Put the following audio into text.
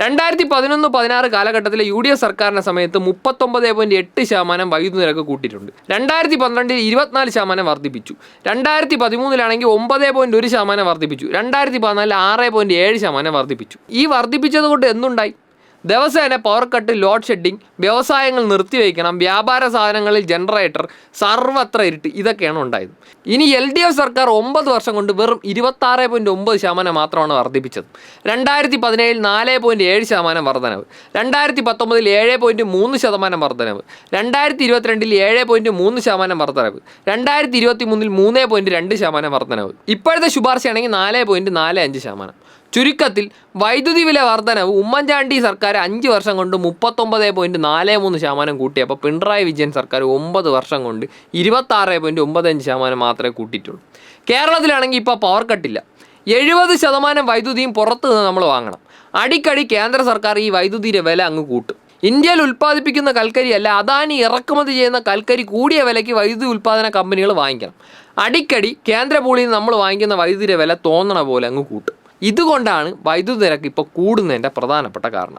രണ്ടായിരത്തി പതിനൊന്ന് പതിനാറ് കാലഘട്ടത്തിലെ യു ഡി എഫ് സർക്കാരിന്റെ സമയത്ത് മുപ്പത്തൊമ്പത് പോയിന്റ് എട്ട് ശതമാനം വൈദ്യുതി നിരക്ക് കൂട്ടിയിട്ടുണ്ട്. രണ്ടായിരത്തി പന്ത്രണ്ടിൽ ഇരുപത്തിനാല് ശതമാനം വർദ്ധിപ്പിച്ചു. രണ്ടായിരത്തി പതിമൂന്നിലാണെങ്കിൽ ഒമ്പത് പോയിന്റ് ഒരു ശതമാനം വർദ്ധിപ്പിച്ചു. രണ്ടായിരത്തി പതിനാലിൽ ആറ് പോയിന്റ് ഏഴ് ശതമാനം വർദ്ധിപ്പിച്ചു. ഈ വർദ്ധിപ്പിച്ചത് കൊണ്ട് എന്തുണ്ടായി? ദിവസേന പവർ കട്ട് ലോഡ് ഷെഡിങ് വ്യവസായങ്ങൾ നിർത്തിവെക്കണം വ്യാപാര സാധനങ്ങളിൽ ജനറേറ്റർ സർവത്ര ഇരുട്ട് ഇതൊക്കെയാണ് ഉണ്ടായത്. ഇനി എൽ ഡി എഫ് സർക്കാർ ഒമ്പത് വർഷം കൊണ്ട് വെറും ഇരുപത്താറ് പോയിന്റ് ഒമ്പത് ശതമാനം മാത്രമാണ് വർദ്ധിപ്പിച്ചത്. രണ്ടായിരത്തി പതിനേഴിൽ നാല് പോയിന്റ് ഏഴ് ശതമാനം വർധനവ്. രണ്ടായിരത്തി പത്തൊമ്പതിൽ ഏഴ് പോയിന്റ് മൂന്ന് ശതമാനം വർധനവ്. രണ്ടായിരത്തി ഇരുപത്തിരണ്ടിൽ ഏഴ് പോയിന്റ് മൂന്ന് ശതമാനം വർധനവ്. രണ്ടായിരത്തി ഇരുപത്തി മൂന്നിൽ മൂന്ന് പോയിന്റ് രണ്ട് ശതമാനം വർധനവ്. ഇപ്പോഴത്തെ ശുപാർശയാണെങ്കിൽ നാല് പോയിന്റ് നാല് അഞ്ച് ശതമാനം. ചുരുക്കത്തിൽ വൈദ്യുതി വില വർധനവ് ഉമ്മൻചാണ്ടി സർക്കാർ അഞ്ച് വർഷം കൊണ്ട് മുപ്പത്തൊമ്പത് പോയിന്റ് നാല് മൂന്ന് ശതമാനം കൂട്ടി. അപ്പോൾ പിണറായി വിജയൻ സർക്കാർ ഒമ്പത് വർഷം കൊണ്ട് ഇരുപത്താറ് പോയിന്റ് ഒമ്പതഞ്ച് ശതമാനം മാത്രമേ കൂട്ടിയിട്ടുള്ളൂ. കേരളത്തിലാണെങ്കിൽ ഇപ്പോൾ പവർ കട്ടില്ല എഴുപത് ശതമാനം വൈദ്യുതിയും പുറത്ത് നിന്ന് നമ്മൾ വാങ്ങണം. അടിക്കടി കേന്ദ്ര സർക്കാർ ഈ വൈദ്യുതിയുടെ വില അങ്ങ് കൂട്ടും. ഇന്ത്യയിൽ ഉൽപ്പാദിപ്പിക്കുന്ന കൽക്കരി അല്ല അദാനി ഇറക്കുമതി ചെയ്യുന്ന കൽക്കരി കൂടിയ വിലയ്ക്ക് വൈദ്യുതി ഉൽപ്പാദന കമ്പനികൾ വാങ്ങിക്കണം. അടിക്കടി കേന്ദ്ര പൂളിൽ നിന്ന് നമ്മൾ വാങ്ങിക്കുന്ന വൈദ്യുതിയുടെ വില തോന്നണ പോലെ അങ്ങ് കൂട്ടും. ഇതുകൊണ്ടാണ് വൈദ്യുതി നിരക്ക് ഇപ്പോൾ കൂടുന്നതിന്റെ പ്രധാനപ്പെട്ട കാരണം.